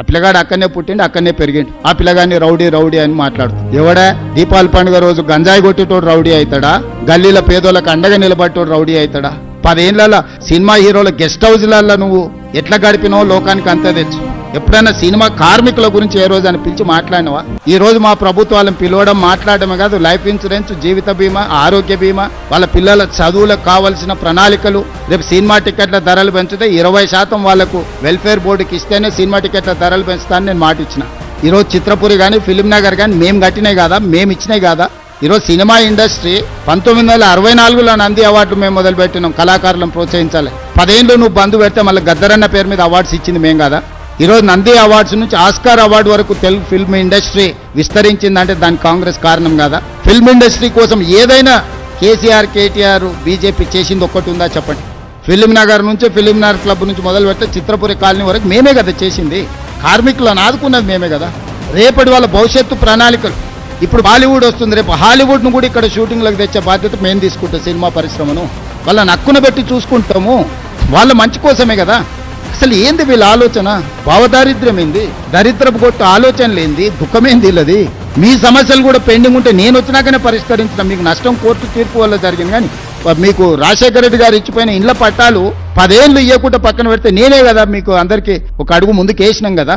ఆ పిల్లగాడు అక్కడనే పుట్టిండు అక్కడనే పెరిగిండు. ఆ పిల్లగాడిని రౌడీ రౌడీ అని మాట్లాడుతూ ఎవడా? దీపావళి పండుగ రోజు గంజాయి కొట్టేటోడు రౌడీ అవుతాడా గల్లీల పేదోళ్ళకి అండగా నిలబడేటోడు రౌడీ అవుతాడా పదేళ్ళ సినిమా హీరోల గెస్ట్ హౌస్లలో నువ్వు ఎట్లా గడిపినావో లోకానికి అంతే తెచ్చు ఎప్పుడైనా సినిమా కార్మికుల గురించి ఏ రోజు అని పిలిచి మాట్లాడినవా? ఈ రోజు మా ప్రభుత్వాలను పిలవడం మాట్లాడడమే కాదు లైఫ్ ఇన్సూరెన్స్ జీవిత బీమా ఆరోగ్య బీమా వాళ్ళ పిల్లల చదువులకు కావాల్సిన ప్రణాళికలు రేపు సినిమా టికెట్ల ధరలు పెంచితే ఇరవై శాతం వాళ్ళకు వెల్ఫేర్ బోర్డుకి ఇస్తేనే సినిమా టికెట్ల ధరలు పెంచుతానని నేను మాట ఇచ్చిన. ఈరోజు చిత్రపురి కానీ ఫిలిం నగర్ కానీ మేము కట్టినాయి కదా? మేము ఇచ్చినాయి కదా? ఈరోజు సినిమా ఇండస్ట్రీ పంతొమ్మిది వందల అరవై నాలుగులో నంది అవార్డు మేము మొదలుపెట్టినాం కళాకారులను ప్రోత్సహించాలి. పదేళ్ళు నువ్వు బంధు పెడితే మళ్ళీ గద్దరన్న పేరు మీద అవార్డ్స్ ఇచ్చింది మేము కదా? ఈరోజు నంది అవార్డ్స్ నుంచి ఆస్కార్ అవార్డు వరకు తెలుగు ఫిల్మ్ ఇండస్ట్రీ విస్తరించిందంటే దానికి కాంగ్రెస్ కారణం కాదా? ఫిల్మ్ ఇండస్ట్రీ కోసం ఏదైనా కేసీఆర్ కేటీఆర్ బీజేపీ చేసింది ఒక్కటి ఉందా చెప్పండి? ఫిలిం నగర్ నుంచి ఫిలిం నగర్ క్లబ్ నుంచి మొదలు పెడితే చిత్రపురి కాలనీ వరకు మేమే కదా చేసింది. కార్మికులను ఆదుకున్నది మేమే కదా. రేపటి వాళ్ళ భవిష్యత్తు ప్రణాళికలు. ఇప్పుడు బాలీవుడ్ వస్తుంది. రేపు హాలీవుడ్ను కూడా ఇక్కడ షూటింగ్లకు తెచ్చే బాధ్యత మేము తీసుకుంటాం సినిమా పరిశ్రమను. వాళ్ళ నక్కున పెట్టి చూసుకుంటాము. వాళ్ళ మంచి కోసమే కదా. అసలు ఏంది వీళ్ళ ఆలోచన? భావదారిద్ర్యం ఏంది దరిద్రపు కొట్టు ఆలోచనలు ఏంది దుఃఖమేంది వీళ్ళది? మీ సమస్యలు కూడా పెండింగ్ ఉంటే నేను వచ్చినాకనే పరిష్కరించడం మీకు నష్టం కోర్టు తీర్పు వల్ల జరిగింది. కానీ మీకు రాజశేఖర రెడ్డి గారు ఇచ్చిపోయిన ఇండ్ల పట్టాలు పదేళ్ళు ఇవ్వకుండా పక్కన పెడితే నేనే కదా మీకు అందరికీ ఒక అడుగు ముందుకు వేసినాం కదా?